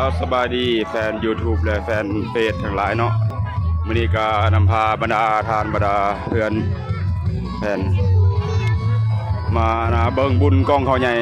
าวสบายดีแฟน YouTube และแฟนเฟซทั้งหลายเนาะมินิกานำพาบรรดาทานบรรดาเพื่อนแฟน มานะเบิ่งบุญกองเขาใหญ่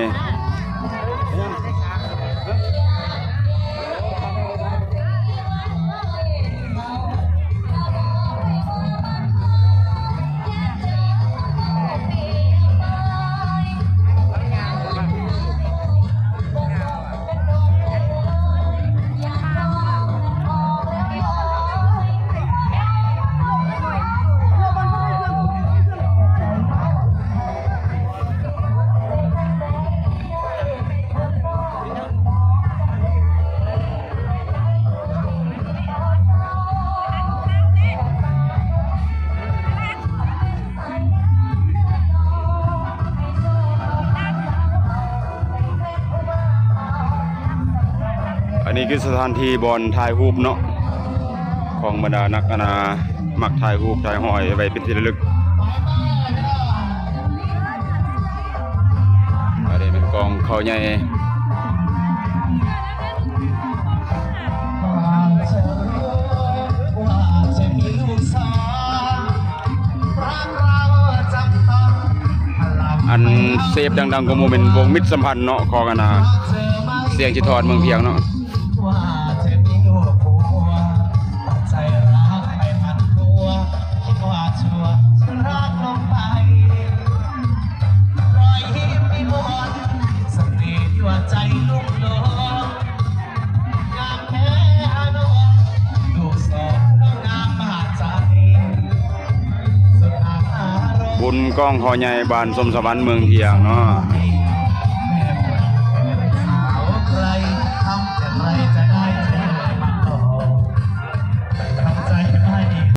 อันนี้คือสถานที่บอลถ่ายรูปเนาะของบรรดานักอนามักถ่ายรูปถ่ายหอยไว้เป็นที่ระลึกอันนี้เป็นกองเขาใหญ่อันเซฟดังๆก็โมเมนต์วงมิตรสัมพันธ์เนาะของอนาเสียงชิทอดเมืองเพียงเนาะ ว่าจะมีลูกผัวปัจจัยรักไปพันตัวคิดว่าชัวร์ฉันรักลงไปรอยยิ้มไม่หมดเสน่ห์ที่ว่าใจลุ่มหลงงามแค่อานนลูกสองน้องงามมหาใจสุดอาหารบุญกองหอใหญ่บานสมสวรรค์เมืองเพียงเนาะ